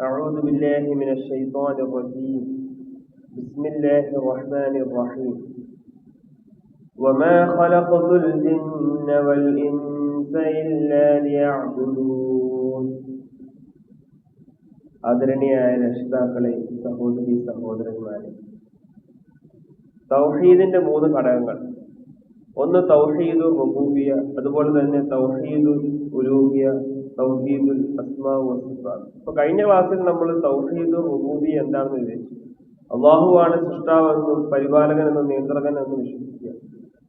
أعوذ بالله من الشيطان الرجيم بسم الله الرحمن الرحيم وما خلقت الجن والإنس إلا ليعبدون ആദരണീയായ രക്ഷിതാക്കളെ സഹോദരി സഹോദരന്മാരെ തൗഹീദിന്റെ മൂന്ന് ഘടകങ്ങൾ ഒന്ന് തൗഹീദുൽ റബൂബിയ അതുപോലെ തന്നെ തൗഹീദുൽ ഉലൂഹിയ തൗഹീദുൽ അസ്മാ അപ്പൊ കഴിഞ്ഞ ക്ലാസ്സിൽ നമ്മൾ തൗഹീദ് റുബൂബി എന്താണെന്ന് വിവരിച്ചു അള്ളാഹുവാണ് സൃഷ്ടാവെന്നും പരിപാലകൻ എന്നും നിയന്ത്രകൻ എന്നും വിശ്വസിക്കുക.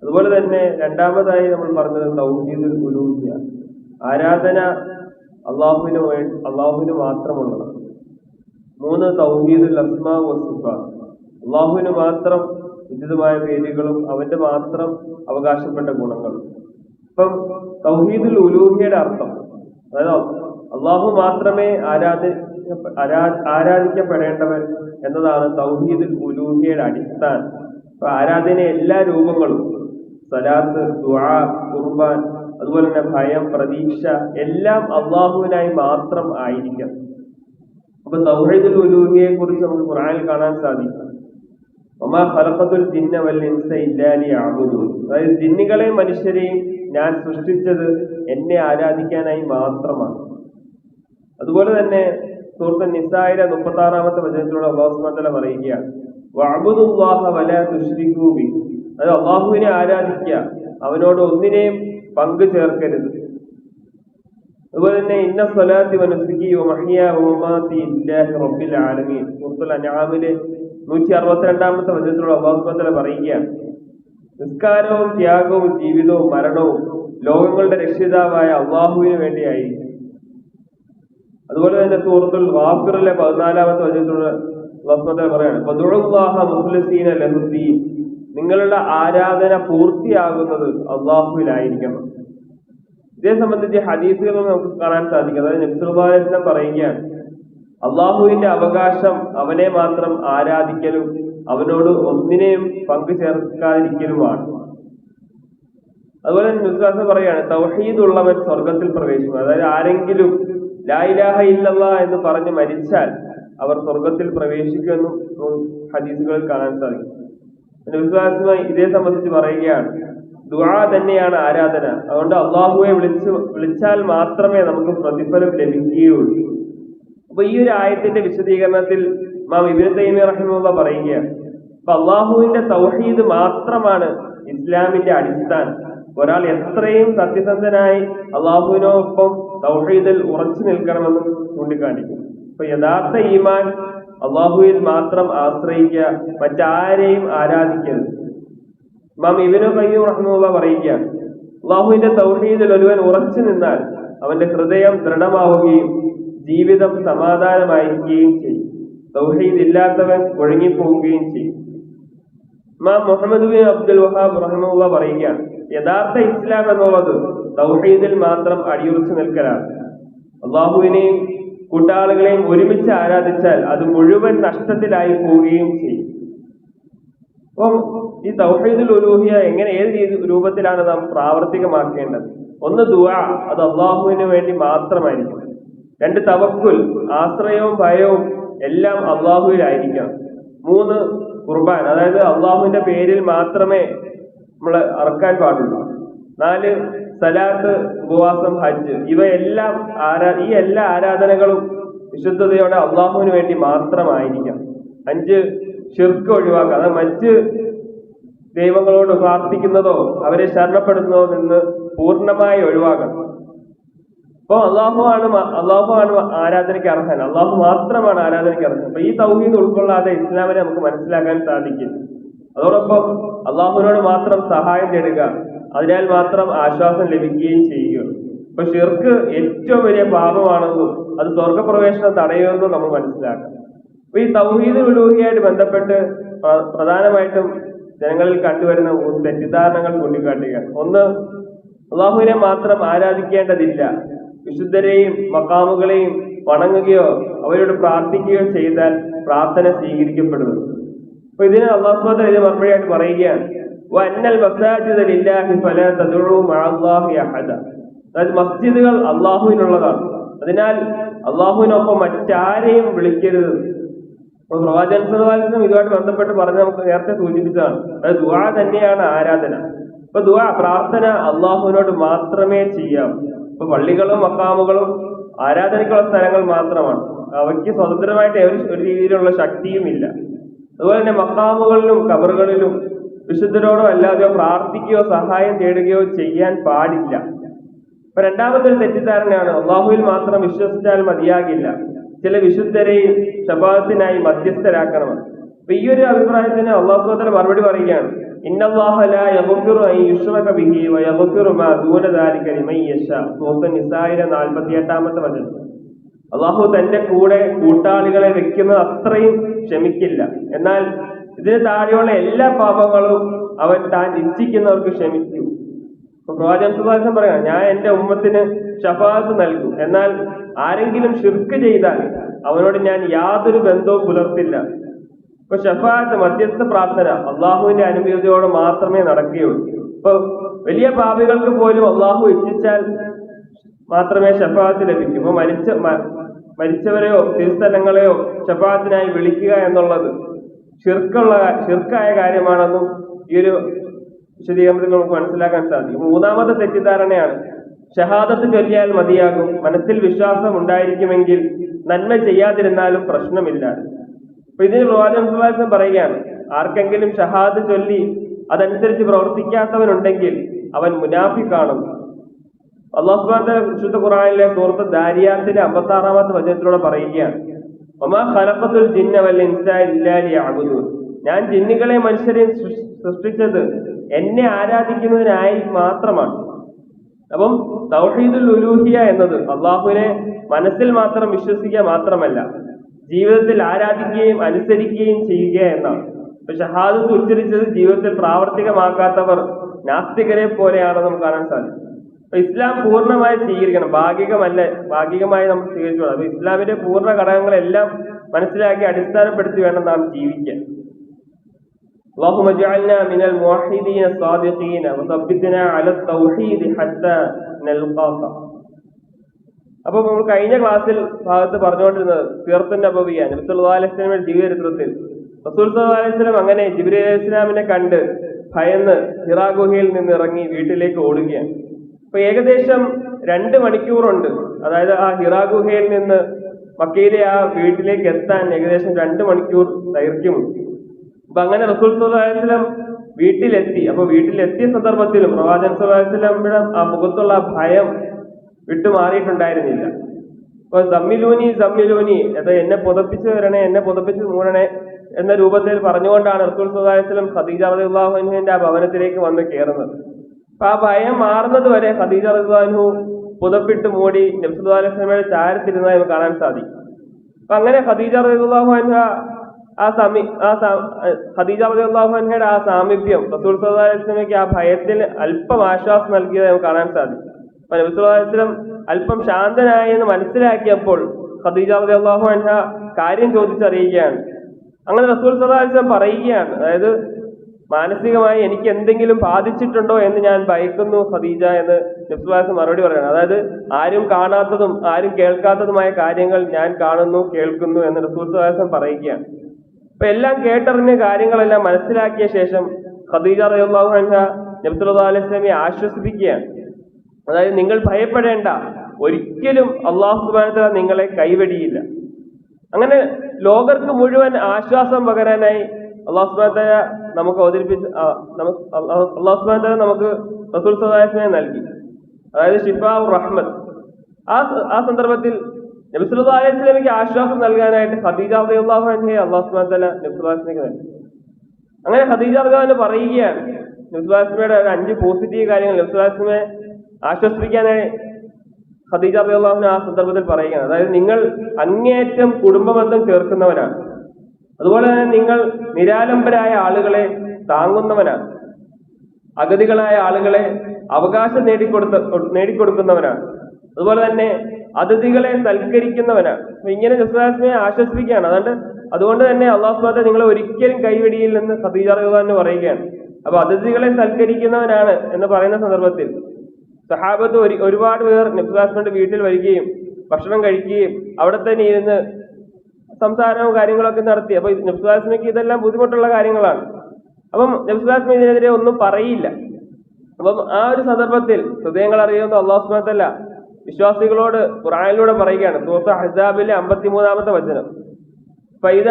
അതുപോലെ തന്നെ രണ്ടാമതായി നമ്മൾ പറഞ്ഞത് തൗഹീദുൽ ഉലൂഹിയ. ആരാധന അള്ളാഹുവിന് അള്ളാഹുവിന് മാത്രമുള്ളതാണ്. മൂന്ന് തൗഹീദുൽ അസ്മാ വസിഫാത്ത് അള്ളാഹുവിന് മാത്രം ഉചിതമായ പേരുകളും അവന്റെ മാത്രം അവകാശപ്പെട്ട ഗുണങ്ങളും. ഇപ്പം തൗഹീദുൽ ഉലൂഹിയുടെ അർത്ഥം അതായത് അള്ളാഹു മാത്രമേ ആരാധ ആരാ- ആരാധിക്കപ്പെടേണ്ടവൻ എന്നതാണ് തൗഹീദുൽ ഉലൂഹിയുടെ അടിസ്ഥാനം. അപ്പൊ ആരാധന എല്ലാ രൂപങ്ങളും സലാത്ത് ദുആ കുർബാൻ അതുപോലെ തന്നെ ഭയം പ്രതീക്ഷ എല്ലാം അള്ളാഹുവിനായി മാത്രം ആയിരിക്കണം. അപ്പൊ തൗഹീദുൽ ഉലൂഹിയെ കുറിച്ച് നമുക്ക് ഖുർആനിൽ കാണാൻ സാധിക്കും. ഒമാ ഖലഖത്തുൽ ജിന്ന വൽ ഇൻസ ഇല്ലാ ലിയഅബുദൂൻ അതായത് ജിന്നുകളെയും മനുഷ്യരെയും ഞാൻ സൃഷ്ടിച്ചത് എന്നെ ആരാധിക്കാനായി മാത്രമാണ്. അതുപോലെ തന്നെ സുഹൃത്ത് നിസായിര മുപ്പത്തി ആറാമത്തെ വചനത്തിലൂടെ അള്ളാഹു സുബ്ഹാനഹു വ തആല പറയുകയാണ് അത് അള്ളാഹുവിനെ ആരാധിക്കുക അവനോട് ഒന്നിനെയും പങ്കു ചേർക്കരുത്. അതുപോലെ തന്നെ ഇന്ന സ്വലാത്തി വനുസുഖി റബ്ബിൽ ആലമീൻ. നൂറ്റി അറുപത്തിരണ്ടാമത്തെ വചനത്തിലൂടെ അള്ളാഹു സുബ്ഹാനഹു വ തആല പറയുകയാണ് നിസ്കാരവും ത്യാഗവും ജീവിതവും മരണവും ലോകങ്ങളുടെ രക്ഷിതാവായ അള്ളാഹുവിന് വേണ്ടിയായി. അതുപോലെ തന്നെ സുഹൃത്തുൽ വാഫിറിലെ പതിനാലാമത്തെ വചനത്തിലുള്ള വസ്തുത പറയാണ് മുസ്ലിസീന ലഹുദ്ദീൻ നിങ്ങളുടെ ആരാധന പൂർത്തിയാകുന്നത് അള്ളാഹുവിലായിരിക്കണം. ഇതേ സംബന്ധിച്ച് ഹദീസുകൾ നമുക്ക് കാണാൻ സാധിക്കും. അതായത് നബ്സുൽബാലിസ്ലം പറയുകയാണ് അള്ളാഹുവിന്റെ അവകാശം അവനെ മാത്രം ആരാധിക്കലും അവനോട് ഒന്നിനെയും പങ്കു ചേർക്കാതിരിക്കലുമാണ് അതുപോലെ വിശ്വാസം പറയാണ് തൗഹീദ് ഉള്ളവൻ സ്വർഗത്തിൽ പ്രവേശിക്കും. അതായത് ആരെങ്കിലും ലായിലാഹ ഇല്ലല്ല എന്ന് പറഞ്ഞ് മരിച്ചാൽ അവർ സ്വർഗത്തിൽ പ്രവേശിക്കുമെന്നും ഹദീസുകളിൽ കാണാൻ സാധിക്കും. വിശ്വാസമായി ഇതേ സംബന്ധിച്ച് പറയുകയാണ് ദുആ തന്നെയാണ് ആരാധന. അതുകൊണ്ട് അള്ളാഹുവെ വിളിച്ച് വിളിച്ചാൽ മാത്രമേ നമുക്ക് പ്രതിഫലം ലഭിക്കുകയുള്ളൂ. അപ്പൊ ഈ ഒരു ആയത്തിന്റെ വിശദീകരണത്തിൽ മാം ഇബിൻ തൈമി റഹിമുള്ള പറയുകയാണ് അപ്പൊ അള്ളാഹുവിന്റെ തൗഹീദ് മാത്രമാണ് ഇസ്ലാമിന്റെ അടിസ്ഥാനം. ഒരാൾ എത്രയും സത്യസന്ധനായി അള്ളാഹുവിനോടൊപ്പം തൗഹീദിൽ ഉറച്ചു നിൽക്കണമെന്ന് ചൂണ്ടിക്കാണിക്കും അപ്പൊ യഥാർത്ഥ ഈമാൻ അള്ളാഹുവിൽ മാത്രം ആശ്രയിക്കുക മറ്റാരെയും ആരാധിക്കരുത്. ഇമാം ഇബിനു കയ്യോ റഹ്മുള്ള പറയുക അള്ളാഹുവിന്റെ തൗഹീദിൽ ഒരുവൻ ഉറച്ചു നിന്നാൽ അവന്റെ ഹൃദയം ദൃഢമാവുകയും ജീവിതം സമാധാനമായിരിക്കുകയും ചെയ്യും. തൗഹീദ് ഇല്ലാത്തവൻ ഒഴുങ്ങിപ്പോവുകയും ചെയ്യും. ഇമാം മുഹമ്മദ് ബിൻ അബ്ദുൽ വഹാബ് റഹ്മുള്ള പറയുകയാണ് യഥാർത്ഥ ഇസ്ലാം എന്നുള്ളത് തൗഹീദിൽ മാത്രം അടിയുറച്ചു നിൽക്കലാണ്. അള്ളാഹുവിനെയും കൂട്ടാളുകളെയും ഒരുമിച്ച് ആരാധിച്ചാൽ അത് മുഴുവൻ നഷ്ടത്തിലായി പോവുകയും ചെയ്യും. അപ്പം ഈ തൗഹീദുൽ ഉലൂഹിയ എങ്ങനെ ഏത് രീതി രൂപത്തിലാണ് നാം പ്രാവർത്തികമാക്കേണ്ടത്? ഒന്ന് ദുആ അത് അള്ളാഹുവിന് വേണ്ടി മാത്രമായിരിക്കും രണ്ട് തവക്കുൽ ആശ്രയവും ഭയവും എല്ലാം അള്ളാഹുവിലായിരിക്കണം. മൂന്ന് കുർബാൻ അതായത് അള്ളാഹുവിന്റെ പേരിൽ മാത്രമേ നമ്മൾ അറക്കാൻ പാടില്ല നാല് സലാത്ത് ഉപവാസം ഹജ്ജ്. ഇവയെല്ലാം ആരാ ഈ എല്ലാ ആരാധനകളും വിശുദ്ധതയോടെ അള്ളാഹുവിന് വേണ്ടി മാത്രമായിരിക്കാം. അഞ്ച് ഷിർക്ക് ഒഴിവാക്കുക. അത് മറ്റ് ദൈവങ്ങളോട് പ്രാർത്ഥിക്കുന്നതോ അവരെ ശരണപ്പെടുന്നതോ നിന്ന് പൂർണമായി ഒഴിവാക്കണം. അപ്പോൾ അള്ളാഹു ആണ് അള്ളാഹു ആണ് ആരാധനയ്ക്ക് അർഹൻ. അള്ളാഹു മാത്രമാണ് ആരാധനയ്ക്ക് അർഹൻ. അപ്പൊ ഈ തൗഹീദ് ഉൾക്കൊള്ളാതെ ഇസ്ലാമിനെ നമുക്ക് മനസ്സിലാക്കാൻ സാധിക്കും അതോടൊപ്പം അള്ളാഹുവിനോട് മാത്രം സഹായം തേടുക അതിനാൽ മാത്രം ആശ്വാസം ലഭിക്കുകയും ചെയ്യുക. ഇപ്പൊ ഷിർക്ക് ഏറ്റവും വലിയ പാപമാണെന്നും അത് സ്വർഗപ്രവേശനം തടയുമെന്നും നമ്മൾ മനസ്സിലാക്കണം. അപ്പൊ ഈ തൗഹീദ് വിടുകയായിട്ട് ബന്ധപ്പെട്ട് പ്ര- പ്രധാനമായിട്ടും ജനങ്ങളിൽ കണ്ടുവരുന്ന തെറ്റിദ്ധാരണകൾ ചൂണ്ടിക്കാട്ടുകയാണ് ഒന്ന് അള്ളാഹുവിനെ മാത്രം ആരാധിക്കേണ്ടതില്ല. വിശുദ്ധരെയും മക്കാമുകളെയും വണങ്ങുകയോ അവരോട് പ്രാർത്ഥിക്കുകയോ ചെയ്താൽ പ്രാർത്ഥന സ്വീകരിക്കപ്പെടുന്നു. അപ്പൊ ഇതിന് അള്ളാഹുബാദ് ഇതിന് മറുപടിയായിട്ട് പറയുകയാണ്. അതായത് മസ്ജിദുകൾ അള്ളാഹുവിനുള്ളതാണ് അതിനാൽ അള്ളാഹുവിനൊപ്പം മറ്റാരെയും വിളിക്കരുത്. അപ്പൊ പ്രവാചകൻ ഇതുമായിട്ട് ബന്ധപ്പെട്ട് പറഞ്ഞ് നമുക്ക് നേരത്തെ സൂചിപ്പിച്ചതാണ്. അതായത് ദുആ തന്നെയാണ് ആരാധന. അപ്പൊ ദുആ പ്രാർത്ഥന അള്ളാഹുവിനോട് മാത്രമേ ചെയ്യാം ഇപ്പൊ പള്ളികളും മക്കാമുകളും ആരാധനയ്ക്കുള്ള സ്ഥലങ്ങൾ മാത്രമാണ്. അവയ്ക്ക് സ്വതന്ത്രമായിട്ട് ഒരു രീതിയിലുള്ള ശക്തിയും ഇല്ല. അതുപോലെ തന്നെ മക്കാമുകളിലും കബറുകളിലും വിശുദ്ധരോടോ അല്ലാതെയോ പ്രാർത്ഥിക്കുകയോ സഹായം തേടുകയോ ചെയ്യാൻ പാടില്ല. രണ്ടാമത്തെ ഒരു തെറ്റിദ്ധാരണയാണ് അള്ളാഹുവിൽ മാത്രം വിശ്വസിച്ചാൽ മതിയാകില്ല. ചില വിശുദ്ധരെയും ശബാദത്തിനായി മധ്യസ്ഥരാക്കണം. അപ്പൊ ഈ ഒരു അഭിപ്രായത്തിന് അള്ളാഹു സുബ്ഹാനഹു മറുപടി പറയുകയാണ് നിസായിലെ 48ാമത്തെ വചനം. അള്ളാഹു തന്റെ കൂടെ കൂട്ടാളികളെ വെക്കുന്നത് അത്രയും ക്ഷമിക്കില്ല. എന്നാൽ ഇതിന് താഴെയുള്ള എല്ലാ പാപങ്ങളും അവൻ താൻ ഇച്ഛിക്കുന്നവർക്ക് ക്ഷമിക്കും. പ്രവാചകൻ സുഭാഷം പറയാം ഞാൻ എന്റെ ഉമ്മത്തിന് ഷഫാത്ത് നൽകും. എന്നാൽ ആരെങ്കിലും ഷിർക്ക് ചെയ്താൽ അവനോട് ഞാൻ യാതൊരു ബന്ധവും പുലർത്തില്ല. ഇപ്പൊ ഷഫാത്ത് മധ്യസ്ഥ പ്രാർത്ഥന അള്ളാഹുവിന്റെ അനുമതിയോടെ മാത്രമേ നടക്കുകയുള്ളൂ. ഇപ്പൊ വലിയ പാപികൾക്ക് പോലും അള്ളാഹു ഇച്ഛിച്ചാൽ മാത്രമേ ഷഫാത്ത് ലഭിക്കൂ. ഇപ്പൊ മരിച്ച മരിച്ചവരെയോ തിരുസ്ഥലങ്ങളെയോ ഷഫാത്തിനായി വിളിക്കുക എന്നുള്ളത് ഷിർക്കുള്ള ഷിർക്കായ കാര്യമാണെന്നും ഈ ഒരു വിശദീകരണത്തിൽ നമുക്ക് മനസ്സിലാക്കാൻ സാധിക്കും. മൂന്നാമത്തെ തെറ്റിദ്ധാരണയാണ് ഷഹാദത്ത് ചൊല്ലിയാൽ മതിയാകും മനസ്സിൽ വിശ്വാസം ഉണ്ടായിരിക്കുമെങ്കിൽ നന്മ ചെയ്യാതിരുന്നാലും പ്രശ്നമില്ല. അപ്പൊ ഇതിന് പ്രവാചകൻ സുഭാഷം പറയുകയാണ് ആർക്കെങ്കിലും ഷഹാദ് ചൊല്ലി അതനുസരിച്ച് പ്രവർത്തിക്കാത്തവനുണ്ടെങ്കിൽ അവൻ മുനാഫി അള്ളാഹു വതആല വിശുദ്ധ ഖുർആനിലെ സൂറത്ത് ദാരിയാത്തിന്റെ അമ്പത്തി ആറാമത്തെ വചനത്തിലൂടെ പറയുകയാണ്. ഒമാ ഖലഖത്തുൽ ജിന്ന വൽ ഇൻസാ ഇല്ലാ ലിയഅബുദൂൻ ഞാൻ ജിന്നുകളെ മനുഷ്യരെയും സൃഷ്ടിച്ചത് എന്നെ ആരാധിക്കുന്നതിനായി മാത്രമാണ്. അപ്പം തൗഹീദുൽ ഉലൂഹിയ എന്നത് അള്ളാഹുവിനെ മനസ്സിൽ മാത്രം വിശ്വസിക്കുക മാത്രമല്ല ജീവിതത്തിൽ ആരാധിക്കുകയും അനുസരിക്കുകയും ചെയ്യുക എന്നാണ്. ഇപ്പൊ ഷഹാദത്ത് ഉച്ചരിച്ചത് ജീവിതത്തിൽ പ്രാവർത്തികമാക്കാത്തവർ നാസ്തികരെ പോലെയാണെന്ന് നമുക്ക് കാണാൻ സാധിക്കും. അപ്പൊ ഇസ്ലാം പൂർണ്ണമായി സ്വീകരിക്കണം ഭാഗികമല്ല ഭാഗികമായി നമ്മൾ സ്വീകരിച്ചു അപ്പൊ ഇസ്ലാമിന്റെ പൂർണ്ണ ഘടകങ്ങളെല്ലാം മനസ്സിലാക്കി അടിസ്ഥാനപ്പെടുത്തി വേണം നാം ജീവിക്കാൻ اللهم اجعلنا من الموحدين الصادقين وثبتنا على التوحيد حتى نلقاك അപ്പൊ നമ്മൾ കഴിഞ്ഞ ക്ലാസ്സിൽ ഭാഗത്ത് പറഞ്ഞുകൊണ്ടിരുന്നത് സീറത്തുൻ നബവിയ നബിസ്വല്ലാ അലൈഹിസ്ലാമിന്റെ ജീവചരിത്രത്തിൽ റസൂൽ സല്ലല്ലാഹു അലൈഹി വസല്ലം അങ്ങനെ ജിബ്രീൽ അലൈഹി ഇസ്ലാമിനെ കണ്ട് ഭയന്ന് ഹിറാ ഗുഹയിൽ നിന്ന് ഇറങ്ങി വീട്ടിലേക്ക് ഓടുകയാണ് അപ്പൊ ഏകദേശം രണ്ട് മണിക്കൂറുണ്ട്. അതായത് ആ ഹിറാ ഗുഹയിൽ നിന്ന് മക്കയിലെ ആ വീട്ടിലേക്ക് എത്താൻ ഏകദേശം രണ്ട് മണിക്കൂർ ദൈർഘ്യമുണ്ട്. അപ്പൊ അങ്ങനെ റസൂൽ വസല്ലം വീട്ടിലെത്തി. അപ്പൊ വീട്ടിലെത്തിയ സന്ദർഭത്തിലും പ്രവാചൻ വസല്ലമയുടെ ആ മുഖത്തുള്ള ഭയം വിട്ടുമാറിയിട്ടുണ്ടായിരുന്നില്ല അപ്പൊ സമ്മിലൂനി സമ്മിലൂനി അത് എന്നെ പുതപ്പിച്ചു വരണേ എന്നെ പുതപ്പിച്ചു മൂടണേ എന്ന രൂപത്തിൽ പറഞ്ഞുകൊണ്ടാണ് റസൂൽ വസല്ലം ഖദീജ അൻഹയുടെ ആ ഭവനത്തിലേക്ക് വന്ന് കയറുന്നത്. ആ ഭയം മാറുന്നത് വരെ ഖദീജ റളിയല്ലാഹു പുതപ്പിട്ട് മൂടി നബി സല്ലല്ലാഹു അലൈഹി ചാരത്തിരുന്നതായി നമുക്ക് കാണാൻ സാധിക്കും. അപ്പൊ അങ്ങനെ ഖദീജ റളിയല്ലാഹു അൻഹ ആ സമി ആ ഖദീജ റളിയല്ലാഹു അൻഹയുടെ ആ സാമീപ്യം റസൂൽ അലൈഹി ആ ഭയത്തിൽ അല്പം ആശ്വാസം നൽകിയത് നമുക്ക് കാണാൻ സാധിക്കും. അപ്പൊ നബി സല്ലല്ലാഹു അല്പം ശാന്തനായി എന്ന് മനസ്സിലാക്കിയപ്പോൾ ഖദീജ റളിയല്ലാഹു അൻഹ കാര്യം ചോദിച്ചറിയുകയാണ്. അങ്ങനെ റസൂൽ അലൈഹി പറയുകയാണ്. അതായത് മാനസികമായി എനിക്ക് എന്തെങ്കിലും ബാധിച്ചിട്ടുണ്ടോ എന്ന് ഞാൻ ഭയക്കുന്നു ഖദീജ എന്ന് നിസ്വാസം മറുപടി പറയണം അതായത് ആരും കാണാത്തതും ആരും കേൾക്കാത്തതുമായ കാര്യങ്ങൾ ഞാൻ കാണുന്നു കേൾക്കുന്നു എന്ന് സുഹാസം പറയുകയാണ്. അപ്പൊ എല്ലാം കേട്ടറിഞ്ഞ കാര്യങ്ങളെല്ലാം മനസ്സിലാക്കിയ ശേഷം ഖദീജ റളിയല്ലാഹു അൻഹ ആശ്വസിപ്പിക്കുകയാണ്. അതായത് നിങ്ങൾ ഭയപ്പെടേണ്ട ഒരിക്കലും അള്ളാഹു വ നിങ്ങളെ കൈവെടിയില്ല. അങ്ങനെ ലോകർക്ക് മുഴുവൻ ആശ്വാസം പകരാനായി അള്ളാഹു സുബ്ഹാനഹു വ തആല നമുക്ക് അവതരിപ്പിച്ച് ആ, നമുക്ക് തല റസൂൽ സദായസിനെ നൽകി. അതായത് ഷിഫാ റഹ്മത്ത്. ആ ആ സന്ദർഭത്തിൽ നബി സല്ലല്ലാഹു അലൈഹി വസല്ലമയ്ക്ക് ആശ്വാസം നൽകാനായിട്ട് ഖദീജ റളിയല്ലാഹു അൻഹയെ അള്ളാഹു സുബ്ഹാനഹു വ തആല നബി സല്ലല്ലാഹു അലൈഹി വസല്ലമയ്ക്ക് നൽകി. അങ്ങനെ ഖദീജ അബ്ദാന് പറയുകയാണ്. നബിസുലാസ്മയുടെ ഒരു അഞ്ച് പോസിറ്റീവ് കാര്യങ്ങൾ നബിസുലാസ്മയെ ആശ്വസിപ്പിക്കാനായി ഖദീജ അള്ളാഹുവിന് ആ സന്ദർഭത്തിൽ പറയുകയാണ്. അതായത് നിങ്ങൾ അങ്ങേയറ്റം കുടുംബബന്ധം ചേർക്കുന്നവനാണ് അതുപോലെ തന്നെ നിങ്ങൾ നിരാലംബരായ ആളുകളെ താങ്ങുന്നവനാണ്. അഗതികളായ ആളുകളെ അവകാശം നേടിക്കൊടുത്ത നേടിക്കൊടുക്കുന്നവനാണ്. അതുപോലെ തന്നെ അതിഥികളെ സൽക്കരിക്കുന്നവനാണ് ഇങ്ങനെ ജസ്ലാസ്മയെ ആശ്വസിപ്പിക്കുകയാണ്. അതുകൊണ്ട് അതുകൊണ്ട് തന്നെ അള്ളാഹുസ്മാത്തെ നിങ്ങളെ ഒരിക്കലും കൈവെടിയില്ലെന്ന് റഹ്മാൻ പറയുകയാണ്. അപ്പൊ അതിഥികളെ സൽക്കരിക്കുന്നവനാണ് എന്ന് പറയുന്ന സന്ദർഭത്തിൽ സഹാബത്ത് ഒരു ഒരുപാട് പേർ നബ്സുലാസ്മയുടെ വീട്ടിൽ വരികയും ഭക്ഷണം കഴിക്കുകയും അവിടെ തന്നെ ഇരുന്ന് സംസാരവും കാര്യങ്ങളൊക്കെ നടത്തി. അപ്പൊ നബ്സുദാസ്മിക്ക് ഇതെല്ലാം ബുദ്ധിമുട്ടുള്ള കാര്യങ്ങളാണ്. അപ്പം നബ്സുദാസ്മി ഇതിനെതിരെ ഒന്നും പറയില്ല. അപ്പം ആ ഒരു സന്ദർഭത്തിൽ ഹൃദയങ്ങൾ അറിയുന്ന അള്ളാഹുസ്മത്തല്ല വിശ്വാസികളോട് ഖുറാനിലൂടെ പറയുകയാണ്. സൂറത്ത് ഹസാബിലെ അമ്പത്തിമൂന്നാമത്തെ വചനം. ഫൈദ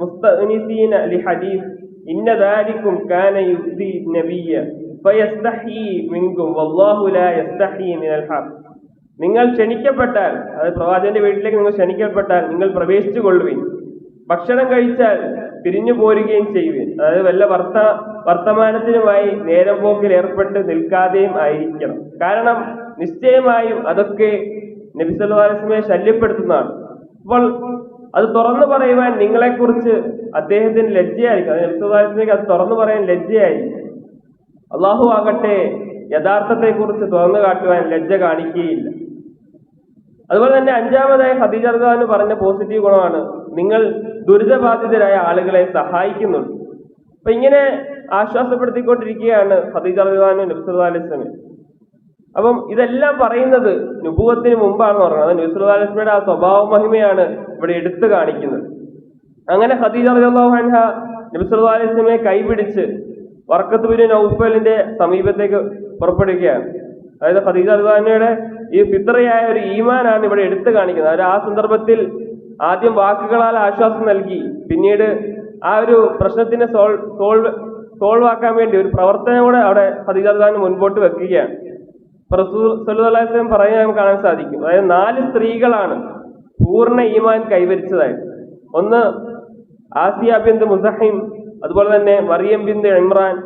മുസ്തനീസീന ഇന്ന കാന ഫയസ്തഹി വല്ലാഹു ലാ യസ്തഹി മിനൽ നിങ്ങൾ ക്ഷണിക്കപ്പെട്ടാൽ അതായത് പ്രവാചകന്റെ വീട്ടിലേക്ക് നിങ്ങൾ ക്ഷണിക്കപ്പെട്ടാൽ നിങ്ങൾ പ്രവേശിച്ചു കൊള്ളുവിൻ ഭക്ഷണം കഴിച്ചാൽ പിരിഞ്ഞു പോരുകയും ചെയ്യുവിൻ. അതായത് വല്ല വർത്ത വർത്തമാനത്തിനുമായി നേരം പോക്കിൽ ഏർപ്പെട്ട് നിൽക്കാതെയും ആയിരിക്കണം. കാരണം നിശ്ചയമായും അതൊക്കെ നബി സല്ലല്ലാഹു അലൈഹി വസല്ലമയെ ശല്യപ്പെടുത്തുന്നതാണ്. അപ്പോൾ അത് തുറന്നു പറയുവാൻ നിങ്ങളെക്കുറിച്ച് അദ്ദേഹത്തിന് ലജ്ജയായിരിക്കും. അത് നബി സല്ലല്ലാഹു അലൈഹി വസല്ലമയ്ക്ക് അത് തുറന്നു പറയാൻ ലജ്ജയായിരിക്കും. അള്ളാഹു ആകട്ടെ യഥാർത്ഥത്തെക്കുറിച്ച് തുറന്നു കാട്ടുവാൻ ലജ്ജ കാണിക്കുകയില്ല. അതുപോലെ തന്നെ അഞ്ചാമതായി ഖദീജ റളിയല്ലാഹു പറഞ്ഞ പോസിറ്റീവ് ഗുണമാണ്. നിങ്ങൾ ദുരിതബാധിതരായ ആളുകളെ സഹായിക്കുന്നുണ്ട്. അപ്പൊ ഇങ്ങനെ ആശ്വാസപ്പെടുത്തിക്കൊണ്ടിരിക്കുകയാണ് ഖദീജ റളിയല്ലാഹു നബി സല്ലല്ലാഹു അലൈഹി വസല്ലം. അപ്പം ഇതെല്ലാം പറയുന്നത് നുപൂവത്തിന് മുമ്പാണെന്ന് പറയുന്നത് അലൈഹി വസല്ലമയുടെ ആ സ്വഭാവ മഹിമയാണ് ഇവിടെ എടുത്തു കാണിക്കുന്നത്. അങ്ങനെ റളിയല്ലാഹു അൻഹ നബി സല്ലല്ലാഹു അലൈഹി വസല്ലമയെ കൈപിടിച്ച് വർക്കത്ത് ബിൻ നൗഫലിന്റെ സമീപത്തേക്ക് പുറപ്പെടുകയാണ്. അതായത് ഖദീജ റളിയല്ലാഹുവിന്റെ ഈ ഫിത്രയായ ഒരു ഈമാനാണ് ഇവിടെ എടുത്തു കാണിക്കുന്നത്. അവർ ആ സന്ദർഭത്തിൽ ആദ്യം വാക്കുകളാൽ ആശ്വാസം നൽകി. പിന്നീട് ആ ഒരു പ്രശ്നത്തിനെ സോൾവ് സോൾവ് സോൾവ് ആക്കാൻ വേണ്ടി ഒരു പ്രവർത്തനം കൂടെ അവിടെ ഖദീജ മുൻപോട്ട് വെക്കുകയാണ്. അലൈഹി പറയുന്നത് നമുക്ക് കാണാൻ സാധിക്കും. അതായത് നാല് സ്ത്രീകളാണ് പൂർണ ഈമാൻ കൈവരിച്ചതായിട്ട് ഒന്ന് ആസിയ ബിന്ദ് മുസഹിം അതുപോലെ തന്നെ മറിയം ബിന്ദ് ഇമ്രാൻ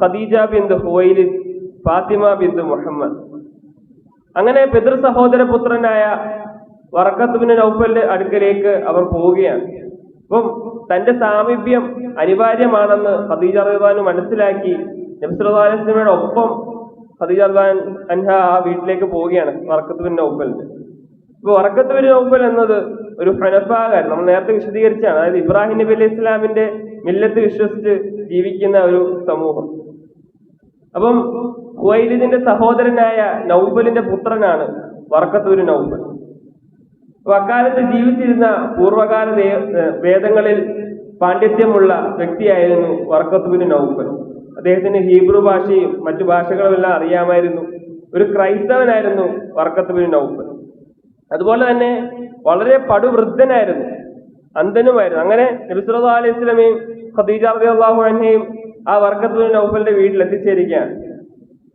ഖദീജ ബിന്ദ് ഹുവൈലിദ് ഫാത്തിമ ബിന്ദ് മുഹമ്മദ്. അങ്ങനെ പിതൃ സഹോദര പുത്രനായ വറക്കത്ത് ബിൻ നൗഫലിന്റെ അടുക്കലേക്ക് അവർ പോവുകയാണ്. അപ്പം തന്റെ സാമീപ്യം അനിവാര്യമാണെന്ന് ഖദീജ റഹ്ബാൻ മനസ്സിലാക്കി നബ്സുല്ലാസ്ലമയുടെ ഒപ്പം ഖദീജ റഹ്ബാൻ അൻഹ ആ വീട്ടിലേക്ക് പോവുകയാണ് വറക്കത്ത് ബിൻ നൗഫലിന്റെ. ഇപ്പൊ വറക്കത്ത് ബിൻ നൗഫൽ എന്നത് ഒരു ഹനഫാകാരൻ. നമ്മൾ നേരത്തെ വിശദീകരിച്ചാണ് അതായത് ഇബ്രാഹിം നബി അലൈഹി ഇസ്ലാമിന്റെ മില്ലത്ത് വിശ്വസിച്ച് ജീവിക്കുന്ന ഒരു സമൂഹം. അപ്പം ഖുവൈലിദിന്റെ സഹോദരനായ നൗബലിന്റെ പുത്രനാണ് വർക്കത്തൂര് നൗബൽ അപ്പൊ അക്കാലത്ത് ജീവിച്ചിരുന്ന പൂർവകാല വേദങ്ങളിൽ പാണ്ഡിത്യമുള്ള വ്യക്തിയായിരുന്നു വർക്കത്തൂര് നൗബൽ അദ്ദേഹത്തിന് ഹീബ്രു ഭാഷയും മറ്റു ഭാഷകളുമെല്ലാം അറിയാമായിരുന്നു. ഒരു ക്രൈസ്തവനായിരുന്നു വർക്കത്തൂര് നൗഫൽ. അതുപോലെ തന്നെ വളരെ പടുവൃദ്ധനായിരുന്നു അന്ധനുമായിരുന്നു. അങ്ങനെ നബിസ്വല്ലാ അലൈഹി സ്വലമയും ഖദീജ റളിയല്ലാഹു അൻഹയും ആ വർക്കത്തുബിൻ നൗഫലിന്റെ വീട്ടിൽ എത്തിച്ചേരുകയാണ്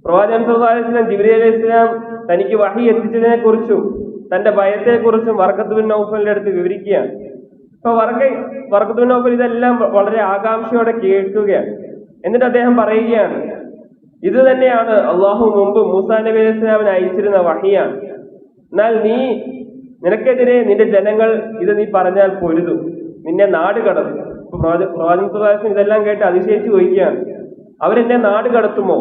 പ്രവാചകൻ വസല്ലം ജിബ്രീൽ അലൈഹി സ്വലാം തനിക്ക് വഹി എത്തിച്ചതിനെ കുറിച്ചും തന്റെ ഭയത്തെക്കുറിച്ചും വർക്കത്തുബിൻ നൗഫലിന്റെ അടുത്ത് വിവരിക്കുകയാണ്. അപ്പൊ വർക്ക വർക്കത്തുബിൻ നൗഫൽ ഇതെല്ലാം വളരെ ആകാംക്ഷയോടെ കേൾക്കുകയാണ്. എന്നിട്ട് അദ്ദേഹം പറയുകയാണ് ഇത് തന്നെയാണ് അള്ളാഹു മുമ്പ് മൂസാ നബി അലൈഹി സ്വലാമിന് അയച്ചിരുന്ന വഹിയാണ്. എന്നാൽ നീ നിനക്കെതിരെ നിന്റെ ജനങ്ങൾ ഇത് നീ പറഞ്ഞാൽ പൊരുതും. നിന്നെ നാട് കടത്തും ഇപ്പൊ പ്രവാച- പ്രവാചകൻ ഇതെല്ലാം കേട്ട് അതിശയിച്ചു ചോദിക്കുകയാണ്. അവരെന്നെ നാട് കടത്തുമോ?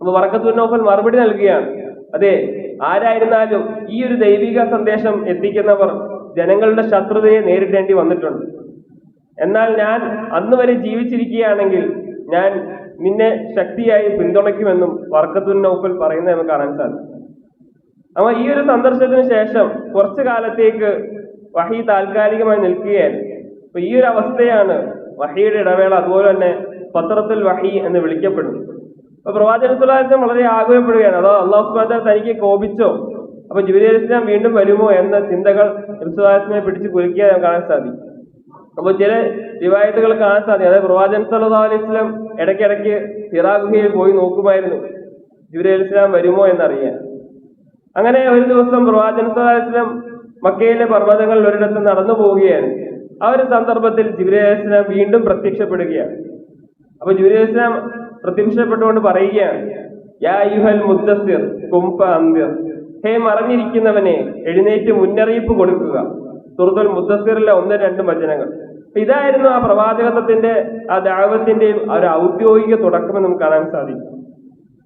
അപ്പൊ വറക്കത്തു നോഫൽ മറുപടി നൽകുകയാണ്. അതെ ആരായിരുന്നാലും ഈ ഒരു ദൈവിക സന്ദേശം എത്തിക്കുന്നവർ ജനങ്ങളുടെ ശത്രുതയെ നേരിടേണ്ടി വന്നിട്ടുണ്ട്. എന്നാൽ ഞാൻ അന്ന് വരെ ജീവിച്ചിരിക്കുകയാണെങ്കിൽ ഞാൻ നിന്നെ ശക്തിയായി പിന്തുണയ്ക്കുമെന്നും വർക്കത്തുൻ നൗഫൽ പറയുന്നത് നമുക്ക് കാണാൻ സാധിക്കും. അപ്പൊ ഈ ഒരു സന്ദർശനത്തിന് ശേഷം കുറച്ചു കാലത്തേക്ക് വഹി താൽക്കാലികമായി നിൽക്കുകയായിരുന്നു. അപ്പൊ ഈ ഒരു അവസ്ഥയാണ് വഹിയുടെ ഇടവേള അതുപോലെ തന്നെ പത്രത്തിൽ വഹി എന്ന് വിളിക്കപ്പെടുന്നു അപ്പൊ പ്രവാചകൻ സുലാസം വളരെ ആഗ്രഹപ്പെടുകയാണ് അതോ അള്ളാഹു സുബാദ തനിക്ക് കോപിച്ചോ? അപ്പൊ ജിബിലി അലൈഹി ഇസ്ലാം വീണ്ടും വരുമോ എന്ന ചിന്തകൾ നബ്സുലാസിനെ പിടിച്ച് കുലുക്കിയാൽ കാണാൻ സാധിക്കും. അപ്പൊ ചില റിവായത്തുകൾ കാണാൻ സാധിക്കും. അതായത് പ്രവാചകൻ സല്ലാ അലൈഹി സ്വലം ഇടയ്ക്കിടയ്ക്ക് ഹിറാ ഗുഹയിൽ പോയി നോക്കുമായിരുന്നു. ജുബിലി ഇസ്ലാം വരുമോ എന്നറിയാൻ. അങ്ങനെ ഒരു ദിവസം പ്രവാചകൻ സല്ലല്ലാഹു അലൈഹി മക്കയിലെ പർവതങ്ങളിൽ ഒരിടത്ത് നടന്നു പോവുകയാണ്. ആ ഒരു സന്ദർഭത്തിൽ ജിബ്രീൽ വീണ്ടും പ്രത്യക്ഷപ്പെടുകയാണ്. അപ്പൊ ഇസ്ലാം പ്രത്യക്ഷപ്പെട്ടുകൊണ്ട് പറയുകയാണ് യാ ഹേ മറഞ്ഞിരിക്കുന്നവനെ എഴുന്നേറ്റ് മുന്നറിയിപ്പ് കൊടുക്കുക. സുഹൃത്തുൽ മുദ്ദസിറിലെ ഒന്ന് രണ്ട് വചനങ്ങൾ. ഇതായിരുന്നു ആ പ്രവാചകത്വത്തിന്റെ ആ ദാവത്തിന്റെയും ഒരു ഔദ്യോഗിക തുടക്കമെന്ന് നമുക്ക് കാണാൻ സാധിക്കും.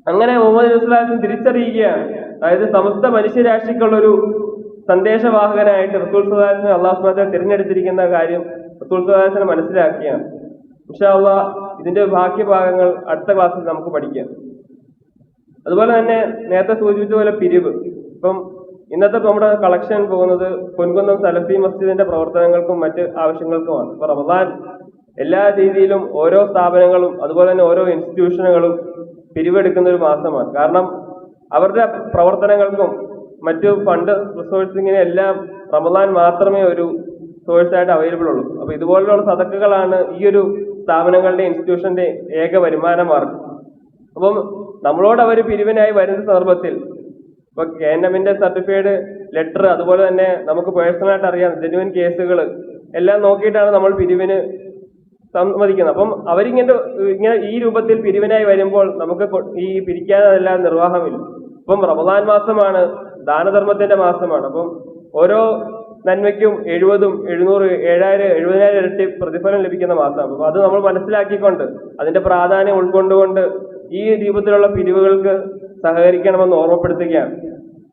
അങ്ങനെ മുഹമ്മദ് തിരിച്ചറിയുകയാണ്. അതായത് സമസ്ത മനുഷ്യരാശിക്കുള്ള ഒരു സന്ദേശവാഹകനായിട്ട് റസൂൽ സുഹാസിനെ അള്ളാഹു സുബാനെ തിരഞ്ഞെടുത്തിരിക്കുന്ന കാര്യം റസൂൽ സുഹാസിനെ മനസ്സിലാക്കിയാണ്. ഉഷാള്ള ഇതിന്റെ ബാക്കിഭാഗങ്ങൾ അടുത്ത ക്ലാസ്സിൽ നമുക്ക് പഠിക്കാം. അതുപോലെ തന്നെ നേരത്തെ സൂചിപ്പിച്ച പോലെ പിരിവ്. ഇപ്പം ഇന്നത്തെ നമ്മുടെ കളക്ഷൻ പോകുന്നത് പൊൻകുന്നം സലഫി മസ്ജിദിന്റെ പ്രവർത്തനങ്ങൾക്കും മറ്റ് ആവശ്യങ്ങൾക്കുമാണ്. ഇപ്പൊ റമദാൻ എല്ലാ രീതിയിലും ഓരോ സ്ഥാപനങ്ങളും അതുപോലെ തന്നെ ഓരോ ഇൻസ്റ്റിറ്റ്യൂഷനുകളും പിരിവെടുക്കുന്ന ഒരു മാസമാണ്. കാരണം അവരുടെ പ്രവർത്തനങ്ങൾക്കും മറ്റു ഫണ്ട് റിസോഴ്സിങ്ങിനെ എല്ലാം റമദാൻ മാത്രമേ ഒരു സോഴ്സ് ആയിട്ട് അവൈലബിൾ ഉള്ളൂ. അപ്പൊ ഇതുപോലുള്ള സതക്കുകളാണ് ഈ ഒരു സ്ഥാപനങ്ങളുടെ ഇൻസ്റ്റിറ്റ്യൂഷന്റെ ഏക വരുമാന മാർഗം. അപ്പം നമ്മളോട് അവർ പിരിവിനായി വരുന്ന സന്ദർഭത്തിൽ ഇപ്പൊ കെ എൻ എമ്മിന്റെ സർട്ടിഫൈഡ് ലെറ്റർ അതുപോലെ തന്നെ നമുക്ക് പേഴ്സണലായിട്ട് അറിയാം ജെന്യുവൻ കേസുകൾ എല്ലാം നോക്കിയിട്ടാണ് നമ്മൾ പിരിവിന് സമ്മതിക്കുന്നത്. അപ്പം അവരിങ്ങനെ ഇങ്ങനെ ഈ രൂപത്തിൽ പിരിവിനായി വരുമ്പോൾ നമുക്ക് ഈ പിരിക്കാനെല്ലാം നിർവാഹമില്ല. ഇപ്പം റമദാൻ മാസമാണ് ദാനധർമ്മത്തിന്റെ മാസമാണ്. അപ്പം ഓരോ നന്മയ്ക്കും എഴുപതും എഴുന്നൂറ് ഏഴായിരം എഴുപതിനായിരം ഇരട്ടി പ്രതിഫലം ലഭിക്കുന്ന മാസമാണ്. അപ്പം അത് നമ്മൾ മനസ്സിലാക്കിക്കൊണ്ട് അതിന്റെ പ്രാധാന്യം ഉൾക്കൊണ്ടുകൊണ്ട് ഈ രൂപത്തിലുള്ള പിരിവുകൾക്ക് സഹകരിക്കണമെന്ന് ഓർമ്മപ്പെടുത്തുകയാണ്.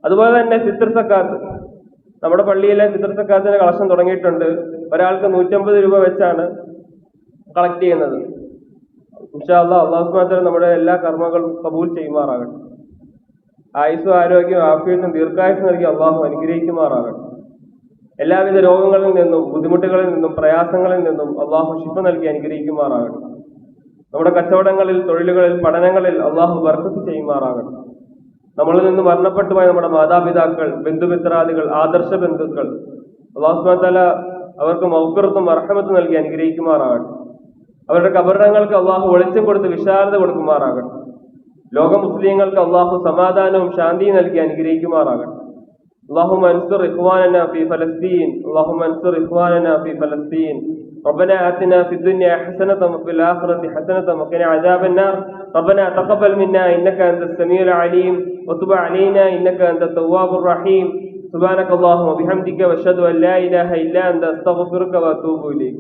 അതുപോലെ തന്നെ ഫിത്തർ സക്കാത്ത് നമ്മുടെ പള്ളിയിലെ ഫിത്തർ സക്കാത്തിന്റെ കളക്ഷൻ തുടങ്ങിയിട്ടുണ്ട്. ഒരാൾക്ക് നൂറ്റമ്പത് രൂപ വെച്ചാണ് കളക്ട് ചെയ്യുന്നത്. ഇൻഷാല്ല അള്ളാഹു സുബ്ഹാനഹു നമ്മുടെ എല്ലാ കർമ്മങ്ങളും കബൂൽ ചെയ്യുമാറാകട്ടെ. ആയുസ്സും ആരോഗ്യവും ആഫീസും ദീർഘായുസ് നൽകി അള്ളാഹു അനുഗ്രഹിക്കുമാറാകട്ടെ. എല്ലാവിധ രോഗങ്ങളിൽ നിന്നും ബുദ്ധിമുട്ടുകളിൽ നിന്നും പ്രയാസങ്ങളിൽ നിന്നും അള്ളാഹു ശിഫ നൽകി അനുഗ്രഹിക്കുമാറാകട്ടെ. നമ്മുടെ കച്ചവടങ്ങളിൽ തൊഴിലുകളിൽ പഠനങ്ങളിൽ അള്ളാഹു വർക്കത്ത് ചെയ്യുമാറാകട്ടെ. നമ്മളിൽ നിന്ന് മരണപ്പെട്ടു പോയ നമ്മുടെ മാതാപിതാക്കൾ ബന്ധുമിത്രാദികൾ ആദർശ ബന്ധുക്കൾ അള്ളാഹു സുബ്ഹാനഹു അവർക്ക് മൗക്കർത്തും അർഹമത്തും നൽകി അനുഗ്രഹിക്കുമാറാകട്ടെ. അവരുടെ കബറിടങ്ങൾക്ക് അള്ളാഹു വെളിച്ചം കൊടുത്ത് വിശാലത കൊടുക്കുമാറാകട്ടെ. ലോക മുസ്ലിങ്ങൾക്ക് അള്ളാഹു സമാധാനവും ശാന്തിയും നൽകി അനുഗ്രഹിക്കുമാറാകട്ടെ اللهم انصر اخواننا في فلسطين اللهم انصر اخواننا في فلسطين ربنا آتنا في الدنيا حسنة وفي الآخرة حسنة وقنا عذاب النار ربنا تقبل منا إنك أنت السميع العليم وتب علينا إنك أنت التواب الرحيم سبحانك اللهم وبحمدك واشهد أن لا إله إلا أنت أستغفرك وأتوب إليك